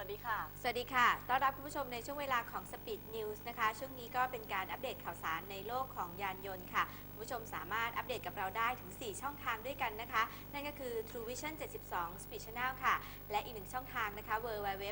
วัสดีค่ะ สวัสดีค่ะ ต้อนรับคุณผู้ชมในช่วงเวลาของ Speed News นะคะ ช่วงนี้ก็เป็นการอัปเดตข่าวสารในโลกของยานยนต์ค่ะ คุณผู้ชมสามารถอัปเดตกับเราได้ถึง 4 ช่องทางด้วยกันนะคะ นั่นก็คือ True Vision 72 Speed Channel ค่ะ และอีกหนึ่งช่องทางนะคะ www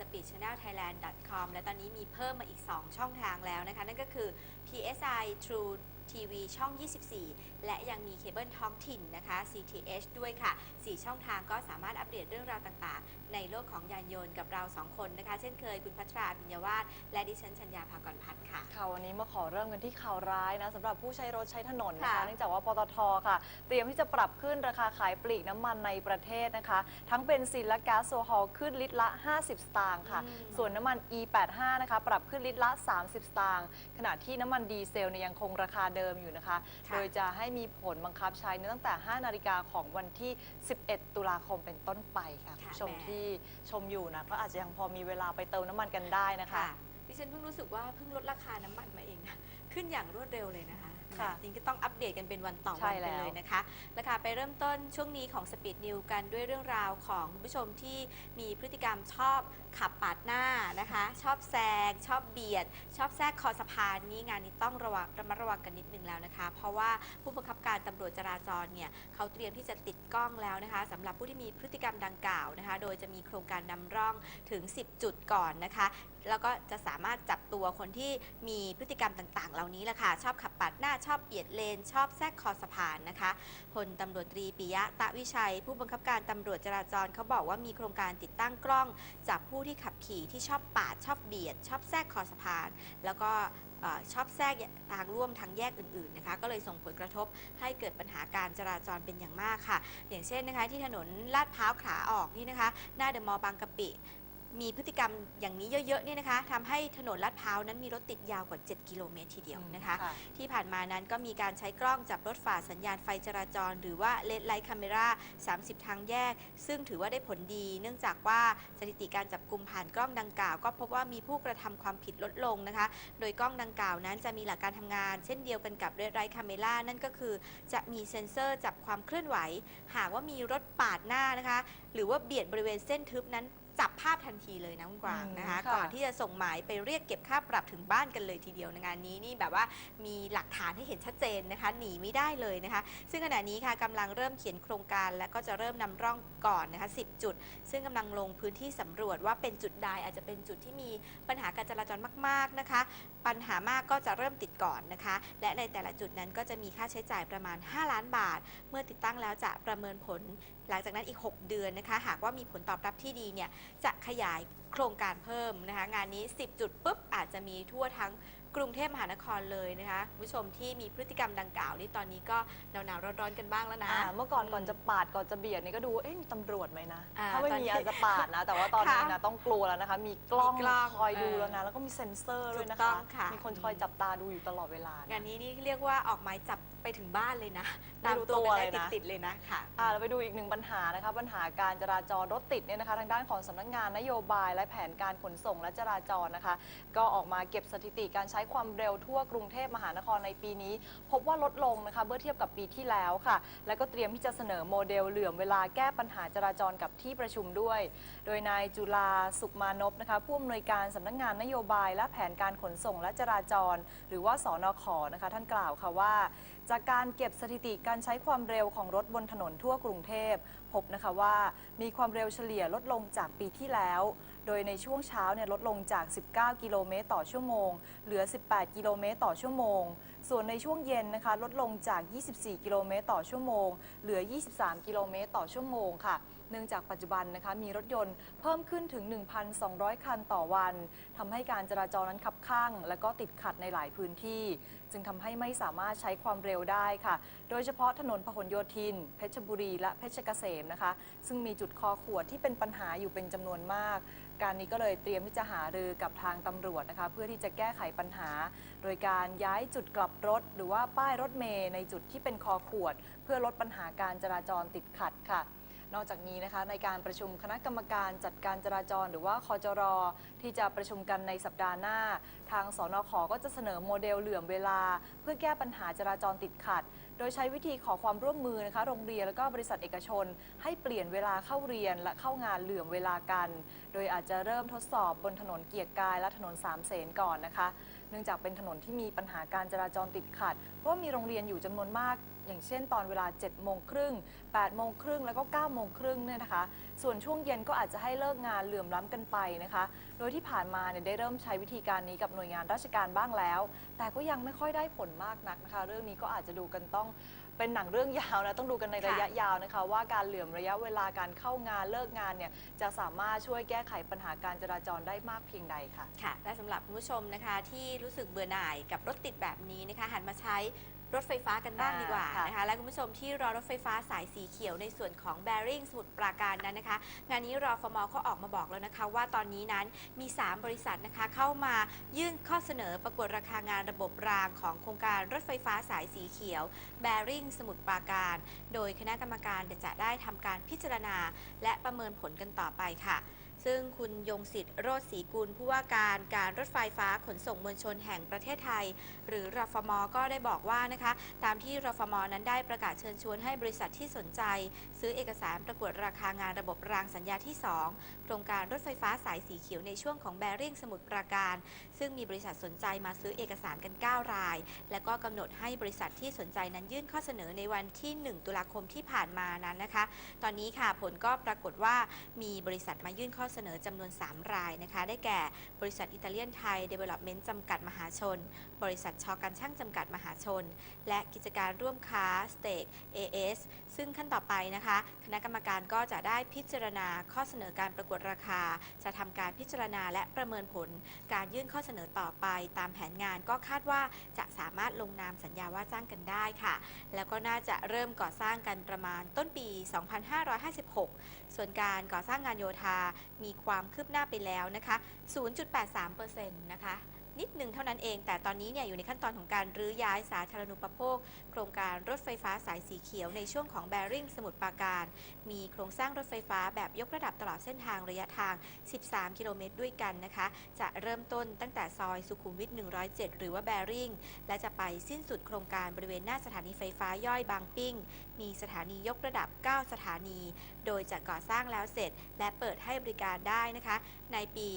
speedchannelthailand.com และตอนนี้มีเพิ่มมาอีก 2 ช่องทางแล้วนะคะ นั่นก็คือ PSI True TV ช่อง 24 และยังมีเคเบิลท้องถิ่นนะคะ CTH ด้วยค่ะ 4 ช่องทางก็สามารถอัปเดตเรื่องราวต่างๆ ในโลกของยานยนต์กับเรา 2 คนนะคะ เช่นเคยคุณพัชราอภิญญาวาสและดิฉันชัญญาภากรพัฒน์ค่ะ ค่ะวันนี้มาขอเริ่มกันที่ข่าวร้ายนะสำหรับผู้ใช้รถใช้ถนนนะคะค่ะเนื่องจากว่าปตทค่ะ เตรียมที่จะปรับขึ้นราคาขายปลีกน้ำมันในประเทศนะคะ ทั้งเบนซินและแก๊สโซฮอลขึ้นลิตรละ 50 สตางค์ค่ะ อืม ส่วนน้ำมัน E85 นะคะ ปรับขึ้นลิตรละ 30 สตางค์ขณะที่น้ำมันดีเซลเนี่ยยังคงราคาเดิมอยู่นะคะ ค่ะ โดยจะให้มีผลบังคับใช้ในตั้งแต่ 5 นาฬิกาของวันที่ 11 ตุลาคมเป็นต้นไปค่ะคุณผู้ชมที่ชมอยู่นะก็อาจจะยังพอมีเวลาไปเติมน้ำมันกันได้นะคะค่ะดิฉันเพิ่งรู้สึกว่าเพิ่งลดราคาน้ำมันมาเองนะ ขึ้นอย่างรวดเร็วเลยนะคะ ค่ะจริงก็ต้องอัปเดตกันเป็นวันต่อใช่วันไปแล้วเลยนะคะแล้วค่ะไปเริ่มต้นช่วงนี้ของ Speed New กันด้วยเรื่องราวของคุณผู้ชมที่มีพฤติกรรมชอบขับปาดหน้านะคะ ชอบแซงชอบเบียด ชอบแทรกคอสะพานนี้งานนี้ต้องระวังระมัดระวังกันนิดนึงแล้วนะคะ เพราะว่าผู้บังคับการตำรวจจราจรเนี่ยเขาเตรียมที่จะติดกล้องแล้วนะคะสำหรับผู้ที่มีพฤติกรรมดังกล่าวนะคะ โดยจะมีโครงการนำร่องถึง 10 จุดก่อนนะคะ แล้วก็จะสามารถจับตัวคนที่มีพฤติกรรมต่างๆ เหล่านี้แหละค่ะ ชอบขับปาดหน้าชอบเบียดเลน ชอบแทรกคอสะพานนะคะพลตำรวจตรีปิยะตะวิชัย ผู้บังคับการตำรวจจราจรเขาบอกว่ามีโครงการติดตั้งกล้อง จับผู้ที่ขับขี่ที่ชอบปาดชอบเบียด ชอบแทรกคอสะพาน แล้วก็ชอบแทรกทางร่วมทางแยกอื่นๆนะคะก็เลยส่งผลกระทบให้เกิดปัญหาการจราจรเป็นอย่างมากค่ะ อย่างเช่นนะคะที่ถนนลาดพร้าวขาออกนี่นะคะ หน้าเดอะมอลล์บางกะปิ มีพฤติกรรมอย่างนี้เยอะๆเนี่ยนะคะทำให้ถนนลาดพร้าวนั้นมีรถติดยาวกว่า 7 กิโลเมตรทีเดียวนะคะที่ผ่านมานั้นก็มีการใช้กล้องจับรถฝ่าสัญญาณไฟจราจร หรือว่าเลดไลท์คาเมรา30 ทางแยก ซึ่งถือว่าได้ผลดี เนื่องจากว่าสถิติการจับกลุ่มผ่านกล้องดังกล่าว ก็พบว่ามีผู้กระทำความผิดลดลงนะคะ โดยกล้องดังกล่าวนั้นจะมีหลักการทำงาน เช่นเดียวกันกับเรดไลท์คาเมรานั่นก็คือ จะมีเซ็นเซอร์จับความเคลื่อนไหว หากว่ามีรถปาดหน้านะคะ หรือว่าเบียดบริเวณเส้นทึบนั้น จับภาพทันทีเลยนะคุณกวางนะคะอืมค่ะก่อนที่จะส่งหมายไปเรียกเก็บค่าปรับถึงบ้านกันเลยทีเดียวในงานนี้นี่แบบว่ามีหลักฐานให้เห็นชัดเจนนะคะหนีไม่ได้เลยนะคะ ซึ่งขณะนี้ค่ะกำลังเริ่มเขียนโครงการและก็จะเริ่มนำร่องก่อนนะคะ10 จุด ซึ่งกำลังลงพื้นที่สำรวจว่าเป็นจุดใดอาจจะเป็นจุดที่มีปัญหาการจราจรมาก ๆนะคะ ปัญหามากก็จะเริ่มติดก่อนนะคะ และในแต่ละจุดนั้นก็จะมีค่าใช้จ่ายประมาณ 5 ล้านบาท เมื่อติดตั้งแล้วจะประเมินผล หลังจากนั้นอีก 6 เดือนนะคะ หากว่ามีผลตอบรับที่ดีเนี่ยจะขยายโครงการเพิ่มนะคะงานนี้ 10 จุดปุ๊บอาจจะมีทั่วทั้ง กรุงเทพมหานครเลยนะคะคุณผู้ชมที่มีพฤติกรรมดังกล่าวนี่ตอนนี้ก็หนาวๆร้อนๆกันบ้างแล้วนะ อ่าเมื่อก่อนอืมก่อนจะปาดก่อนจะเบียดนี่ก็ดูว่าเอ๊ะมีตำรวจไหมนะ อ่าถ้าไม่ตอนมีนี้อาจจะปาดนะ แต่ว่าตอนนี้ค่ะนะต้องกลัวแล้วนะคะ มีกล้องมีกล้องคอยดูเออแล้วนะ แล้วก็มีเซ็นเซอร์ด้วยนะถูกต้คะ องค่ะ มีคนคอยจับตาดูอยู่ตลอดเวลานะงานนี้นี่เรียกว่าออกหมายจับไปถึงบ้านเลยนะไม่ตามรู้ตัวตัวกันเลยได้นะติดๆเลยนะค่ะ อ่าเราไปดูอีกหนึ่งปัญหานะคะ ปัญหาการจราจรรถติดเนี่ยนะคะ ทางด้านของสำนักงานนโยบายและแผนการขนส่งและจราจรนะคะ ก็ออกมาเก็บสถิติการใช้ความเร็วทั่วกรุงเทพมหานครในปีนี้ พบว่าลดลงนะคะเมื่อเทียบกับปีที่แล้วค่ะ แล้วก็เตรียมที่จะเสนอโมเดลเหลื่อมเวลาแก้ปัญหาจราจรกับที่ประชุมด้วย โดยนายจุลาสุขมานพนะคะผู้อำนวยการสำนักงานนโยบาย และแผนการขนส่งและจราจร หรือว่าสอนอขอนะคะท่านกล่าวค่ะว่า จากการเก็บสถิติการใช้ความเร็วของรถบนถนนทั่วกรุงเทพ พบนะคะว่ามีความเร็วเฉลี่ยลดลงจากปีที่แล้ว โดยในช่วงเช้าเนี่ยลดลงจาก 19 กิโลเมตรต่อชั่วโมง เหลือ 18 กิโลเมตรต่อชั่วโมง ส่วนในช่วงเย็นนะคะลดลงจาก 24 กิโลเมตรต่อชั่วโมง เหลือ 23 กิโลเมตรต่อชั่วโมงค่ะ เนื่องจากปัจจุบันนะคะมีรถยนต์เพิ่มขึ้นถึง 1,200 คันต่อวันทำให้การจราจรนั้นขับข้าง และก็ติดขัดในหลายพื้นที่ จึงทำให้ไม่สามารถใช้ความเร็วได้ค่ะ โดยเฉพาะถนนพหลโยธิน เพชรบุรี และเพชรเกษมนะคะ ซึ่งมีจุดคอขวดที่เป็นปัญหาอยู่เป็นจำนวนมากการนี้ก็เลยเตรียมที่จะหารือกับทางตำรวจนะคะ เพื่อที่จะแก้ไขปัญหา โดยการย้ายจุดกลับรถ หรือว่าป้ายรถเมย์ในจุดที่เป็นคอขวด เพื่อลดปัญหาการจราจรติดขัดค่ะ นอกจากนี้นะคะในการประชุมคณะกรรมการจัดการจราจร หรือว่าคอจรที่จะประชุมกันในสัปดาห์หน้า ทางสนขก็จะเสนอโมเดลเหลื่อมเวลา เพื่อแก้ปัญหาจราจรติดขัด โดยใช้วิธีขอความร่วมมือนะคะโรงเรียนแล้วก็บริษัทเอกชน ให้เปลี่ยนเวลาเข้าเรียนและเข้างานเหลื่อมเวลากัน โดยอาจจะเริ่มทดสอบบนถนนเกียรติกายและถนนสามเสนก่อนนะคะ เนื่องจากเป็นถนนที่มีปัญหาการจราจรติดขัด เพราะมีโรงเรียนอยู่จำนวนมาก อย่างเช่นตอนเวลา7โมงครึ่ง8โมงครึ่งแล้วก็9โมงครึ่งเนี่ยนะคะ ส่วนช่วงเย็นก็อาจจะให้เลิกงานเหลื่อมล้ำกันไปนะคะ โดยที่ผ่านมาเนี่ยได้เริ่มใช้วิธีการนี้กับหน่วยงานราชการบ้างแล้ว แต่ก็ยังไม่ค่อยได้ผลมากนักนะคะ เรื่องนี้ก็อาจจะดูกันต้องเป็นหนังเรื่องยาวนะต้องดูกันในระยะยาวนะคะ ว่าการเหลื่อมระยะเวลาการเข้างานเลิกงานเนี่ยจะสามารถช่วยแก้ไขปัญหาการจราจรได้มากเพียงใดค่ะค่ะและสำหรับคุณผู้ชมนะคะที่รู้สึกเบื่อหน่ายกับรถติดแบบนี้นะคะหันมาใช้ รถไฟฟ้ากันบ้างอ่าดีกว่าค่ะนะคะ และคุณผู้ชมที่รอรถไฟฟ้าสายสีเขียวในส่วนของ b บ r i n g สมุทรปราการนั้นนะคะ งานนี้รอฟมเขาออกมาบอกแล้วนะคะ ว่าตอนนี้นั้นมี 3 บริษัทนะคะเข้ามายื่นข้อเสนอประกวดราคางานระบบรางของโครงการรถไฟฟ้าสายสีเขียว b บ r i n g สมุทรปราการ โดยคณะกรรมการจะได้ทำการพิจารณา และประเมินผลกันต่อไปค่ะ ซึ่งคุณยงสิทธิ์โรจศรีกุลผู้ว่าการการรถไฟฟ้าขนส่งมวลชนแห่งประเทศไทย หรือรฟม ก็ได้บอกว่านะคะตามที่รฟม นั้นได้ประกาศเชิญชวนให้บริษัทที่สนใจ ซื้อเอกสารประกวดราคางานระบบรางสัญญาที่ 2 โครงการรถไฟฟ้าสายสีเขียวในช่วงของแบริ่งสมุทรปราการ ซึ่งมีบริษัทสนใจมาซื้อเอกสารกัน 9 ราย และก็กำหนดให้บริษัทที่สนใจนั้นยื่นข้อเสนอในวันที่ 1 ตุลาคมที่ผ่านมานั้นนะคะ ตอนนี้ค่ะผลก็ปรากฏว่ามีบริษัทมายื่นข้อเสนอจำนวน 3 รายนะคะ ได้แก่บริษัทอิตาเลียนไทยเดเวล็อปเมนต์จำกัดมหาชน บริษัทชอการช่างจำกัดมหาชน และกิจการร่วมค้าสเต็ก AS ซึ่งขั้นต่อไปนะคะ คณะกรรมการก็จะได้พิจารณาข้อเสนอการประกวดราคา จะทำการพิจารณาและประเมินผล การยื่นข้อเสนอต่อไป ตามแผนงานก็คาดว่าจะสามารถลงนามสัญญาว่าจ้างกันได้ค่ะ แล้วก็น่าจะเริ่มก่อสร้างกันประมาณต้นปี 2556 ส่วนการก่อสร้างงานโยธามีีความคืบหน้าไปแล้วนะคะ 0.83%นะคะ นิดหนึ่งเท่านั้นเอง แต่ตอนนี้เนี่ยอยู่ในขั้นตอนของการรื้อย้ายสาธารณูปโภค โครงการรถไฟฟ้าสายสีเขียวในช่วงของแบริ่งสมุทรปราการ มีโครงสร้างรถไฟฟ้าแบบยกระดับตลอดเส้นทางระยะทาง 13 กิโลเมตรด้วยกันนะคะ จะเริ่มต้นตั้งแต่ซอยสุขุมวิท 107 หรือว่าแบริ่งและจะไปสิ้นสุดโครงการบริเวณหน้าสถานีไฟฟ้าย่อยบางปิ้ง มีสถานียกระดับ 9 สถานี โดยจะก่อสร้างแล้วเสร็จ และเปิดให้บริการได้นะคะ ในปี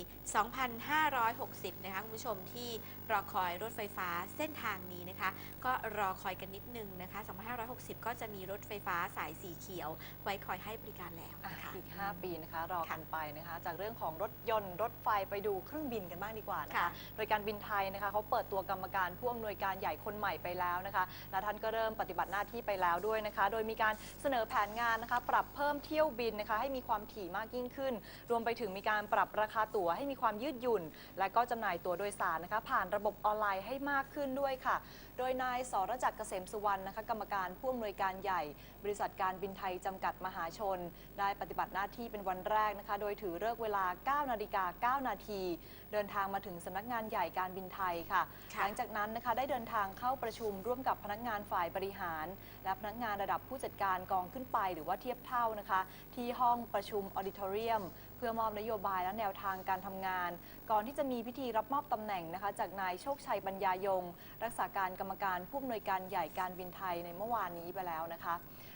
2560 นะคะคุณผู้ชมที่รอคอยรถไฟฟ้าเส้นทางนี้นะคะ ก็รอคอยกันนิดนึงนะคะ 2560 ก็จะมีรถไฟฟ้าสายสีเขียว ไว้คอยให้บริการแล้วอะนะคะ อีก 5 ปีนะคะ รอค่ะกันไปนะคะ จากเรื่องของรถยนต์รถไฟไปดูเครื่องบินกันบ้างดีกว่านะคะค่ะโดยการบินไทยนะคะเขาเปิดตัวกรรมการผู้อำนวยการใหญ่คนใหม่ไปแล้วนะคะ และท่านก็เริ่มปฏิบัติหน้าที่ไปแล้วด้วยนะคะ โดยมีการเสนอแผนงานนะคะ ปรับเพิ่มเที่ยวบินนะคะ ให้มีความถี่มากยิ่งขึ้น รวมไปถึงมีการปรับราคาตั๋วให้มีความยืดหยุ่น และก็จำหน่ายตั๋วโดยสารนะคะผ่านระบบออนไลน์ให้มากขึ้นด้วยค่ะ โดยนายสรจักรเกษมสุวรรณนะคะกรรมการผู้อำนวยการใหญ่ บริษัทการบินไทยจำกัดมหาชน ได้ปฏิบัติหน้าที่เป็นวันแรกนะคะ โดยถือเลิกษ์เวลา 9 นาฬิกา 9 นาที เดินทางมาถึงสำนักงานใหญ่การบินไทยค่ะค่ะ หลังจากนั้นนะคะได้เดินทางเข้าประชุมร่วมกับพนักงานฝ่ายบริหาร และพนักงานระดับผู้จัดการกองขึ้นไป หรือว่าเทียบเท่านะคะ ที่ห้องประชุมออดิทอเรียม เพื่อมอบนโยบายและแนวทางการทำงาน ก่อนที่จะมีพิธีรับมอบตำแหน่งนะคะ จากนายโชคชัยปัญญายง รักษาการกรรมการผู้อำนวยการใหญ่การบินไทยในเมื่อวานนี้ไปแล้วนะคะ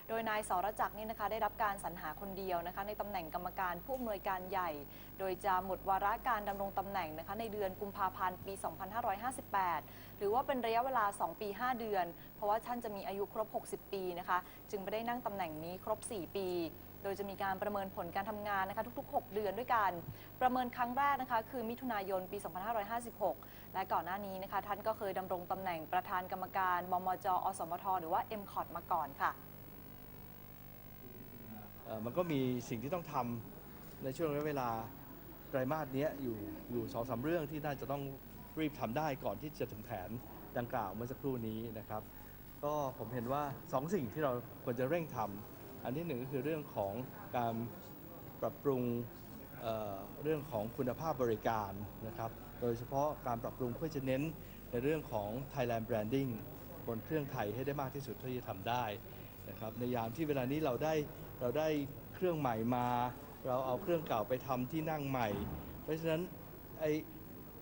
โดยนายสรจักรนี่นะคะได้รับการสรรหาคนเดียวนะคะ ในตำแหน่งกรรมการผู้อำนวยการใหญ่ โดยจะหมดวาระการดำรงตำแหน่งนะคะในเดือนกุมภาพันธ์ปี 2558 หรือว่าเป็นระยะเวลา 2 ปี 5 เดือน เพราะว่าท่านจะมีอายุครบ 60 ปีนะคะ จึงไม่ได้นั่งตำแหน่งนี้ครบ 4 ปี โดยจะมีการประเมินผลการทำงานนะคะทุกๆ 6 เดือนด้วยกัน ประเมินครั้งแรกนะคะคือมิถุนายนปี 2556 และก่อนหน้านี้นะคะท่านก็เคยดำรงตำแหน่งประธานกรรมการบมจอสมท หรือว่า m c o t มาก่อนค่ะมันก็มีสิ่งที่ต้องทำในช่วงระยะเวลาไตรมาสนี้อยู่อยู่สองสามเรื่องที่น่าจะต้องรีบทำได้ก่อนที่จะถึงแผนดังกล่าวเมื่อสักครู่นี้นะครับ ก็ผมเห็นว่าสองสิ่งที่เราควรจะเร่งทำ อันที่หนึ่งก็คือเรื่องของการปรับปรุงเเรื่องของคุณภาพบริการนะครับ โดยเฉพาะการปรับปรุงเพื่อจะเน้นในเรื่องของ Thailand Branding บนเครื่องไทยให้ได้มากที่สุดเท่าที่จะทำได้นะครับ ในยามที่เวลานี้เราได้เราได้เครื่องใหม่มา เราเอาเครื่องเก่าไปทำที่นั่งใหม่ เพราะฉะนั้นไอ้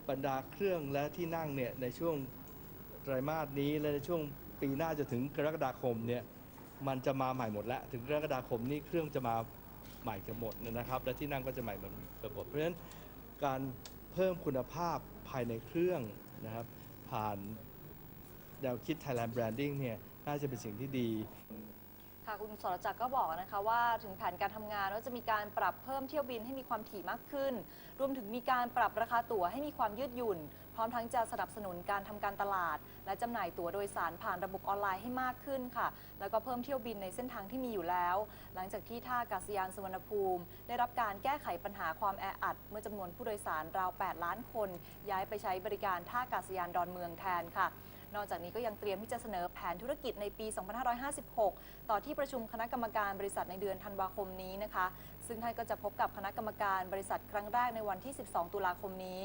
บรรดาเครื่องและที่นั่งเนี่ยในช่วงไตรมาสนี้และในช่วงปีหน้าจะถึงกรกฎาคมเนี่ย มันจะมาใหม่หมดแล้วถึงกรกฎาคมนี้เครื่องจะมาใหม่กันหมดนะครับ และที่นั่งก็จะใหม่เหมือนกือบหมดเพราะฉะนั้นการเพิ่มคุณภาพภายในเครื่องนะครับ ผ่านแนวคิด Thailand Branding เนี่ยน่าจะเป็นสิ่งที่ดีค่ะคุณสรจักรก็บอกนะคะว่าถึงแผนการทำงานว่าจะมีการปรับเพิ่มเที่ยวบินให้มีความถี่มากขึ้น รวมถึงมีการปรับราคาตั๋วให้มีความยืดหยุ่น พร้อมทั้งจะสนับสนุนการทำการตลาด และจำหน่ายตั๋วโดยสารผ่านระบบออนไลน์ให้มากขึ้นค่ะ แล้วก็เพิ่มเที่ยวบินในเส้นทางที่มีอยู่แล้ว หลังจากที่ท่าอากาศยานสุวรรณภูมิ ได้รับการแก้ไขปัญหาความแออัด เมื่อจำนวนผู้โดยสารราว 8 ล้านคน ย้ายไปใช้บริการท่าอากาศยานดอนเมืองแทนค่ะนอกจากนี้ก็ยังเตรียมที่จะเสนอแผนธุรกิจในปี 2556 ต่อที่ประชุมคณะกรรมการบริษัทในเดือนธันวาคมนี้นะคะ ซึ่งท่านก็จะพบกับคณะกรรมการบริษัทครั้งแรกในวันที่ 12 ตุลาคมนี้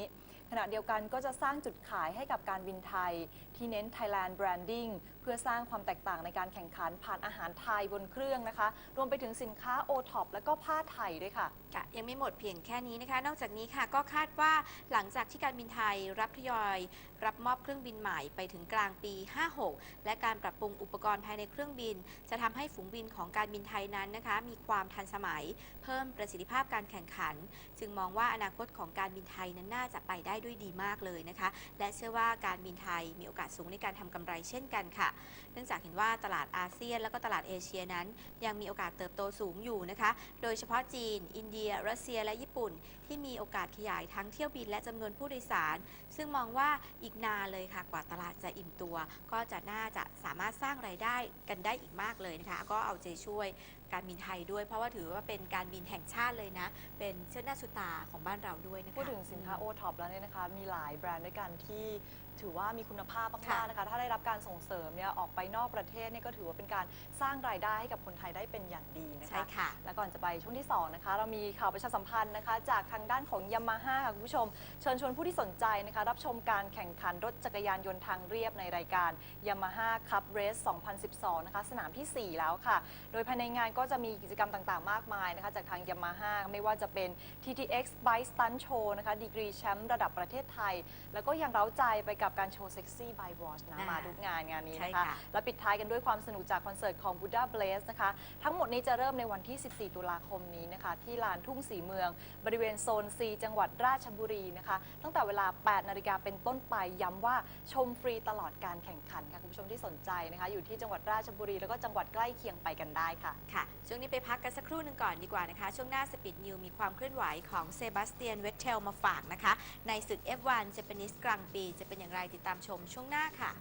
ขณะเดียวกันก็จะสร้างจุดขายให้กับการบินไทย ที่เน้น Thailand Branding พื่อสร้างความแตกต่างในการแข่งขันผ่านอาหารไทยบนเครื่องนะคะ รวมไปถึงสินค้า o t o p และก็ผ้าไทยด้วยค่ะค่ะ ยังไม่หมดเพียงแค่นี้นะคะ นอกจากนี้ค่ะก็คาดว่าหลังจากที่การบินไทยรับทยอย รับมอบเครื่องบินใหม่ไปถึงกลางปี 56 และการปรับปรุงอุปกรณ์ภายในเครื่องบิน จะทำให้ฝูงบินของการบินไทยนั้นนะคะ มีความทันสมัย เพิ่มประสิทธิภาพการแข่งขัน จึงมองว่าอนาคตของการบินไทยนั้นน่าจะไปได้ด้วยดีมากเลยนะคะ และเชื่อว่าการบินไทยมีโอกาสสูงในการทำกำไรเช่นกันค่ะเนื่องจากเห็นว่าตลาดอาเซียน และก็ตลาดเอเชียนั้น ยังมีโอกาสเติบโตสูงอยู่นะคะ โดยเฉพาะจีน อินเดีย รัสเซียและญี่ปุ่น ที่มีโอกาสขยายทั้งเที่ยวบินและจำนวนผู้โดยสาร ซึ่งมองว่าอีกนานเลยค่ะกว่าตลาดจะอิ่มตัว ก็จะน่าจะสามารถสร้างไรายได้กันได้อีกมากเลยนะคะ ก็เอาใจช่วยการบินไทยด้วย เพราะว่าถือว่าเป็นการบินแห่งชาติเลยนะ เป็นเชิดหน้าชุตาของบ้านเราด้วยนะคะพูดถึงสินค้า o t o p แล้วเนี่ยนะคะ มีหลายแบรนด์ด้วยกันที่ ถือว่ามีคุณภาพค่ะมากๆนะคะ ถ้าได้รับการส่งเสริมเนี่ยออกไปนอกประเทศเนี่ยก็ถือว่าเป็นการสร้างรายได้ให้กับคนไทยได้เป็นอย่างดีนะใช่คะค่ะและก่อนจะไปช่วงที่2นะคะเรามีข่าวประชาสัมพันธ์นะคะ จากทางด้านของยามาฮ่าค่ะคุณผู้ชม เชิญชวนผู้ที่สนใจนะคะ รับชมการแข่งขันรถจักรยานยนต์ทางเรียบในรายการยามาฮ่าคัพเรส2012 นะคะ สนามทีสี่4 แล้วค่ะ โดยภายในงานก็จะมีกิจกรรมต่างๆ มากมายนะคะ จากทางยามาฮ่าไม่ว่าจะเป็น TTX Bike Stunt Show นะคะดีกรีแชมป์ระดับประเทศไทย แล้วก็ยังเร้าใจไปกับการโชว์เซ็กซี่บายวอชนะอ่ามมาทุกงานงานนี้ใช่นะคะ ค่ะ และปิดท้ายกันด้วยความสนุกจากคอนเสิร์ตของ Buddha Blaze นะคะ ทั้งหมดนี้จะเริ่มในวันที่ 14 ตุลาคมนี้นะคะ ที่ลานทุ่งสีเมือง บริเวณโซน C จังหวัดราชบุรีนะคะ ตั้งแต่เวลา 8 นาฬิกาเป็นต้นไปย้ำว่าชมฟรีตลอดการแข่งขันค่ะ คุณผู้ชมที่สนใจนะคะ อยู่ที่จังหวัดราชบุรี แล้วก็จังหวัดใกล้เคียงไปกันได้ค่ะ ค่ะ ช่วงนี้ไปพักกันสักครู่หนึ่งก่อนดีกว่านะคะ ช่วงหน้าสปีดนิวมีความเคลื่อนไหวของเซบาสเตียนเวทเทลมาฝากนะคะ ในศึก F1 เจแปนิสกลางปีจะเป็นอย่างไรติดตามชมช่วงหน้าค่ะ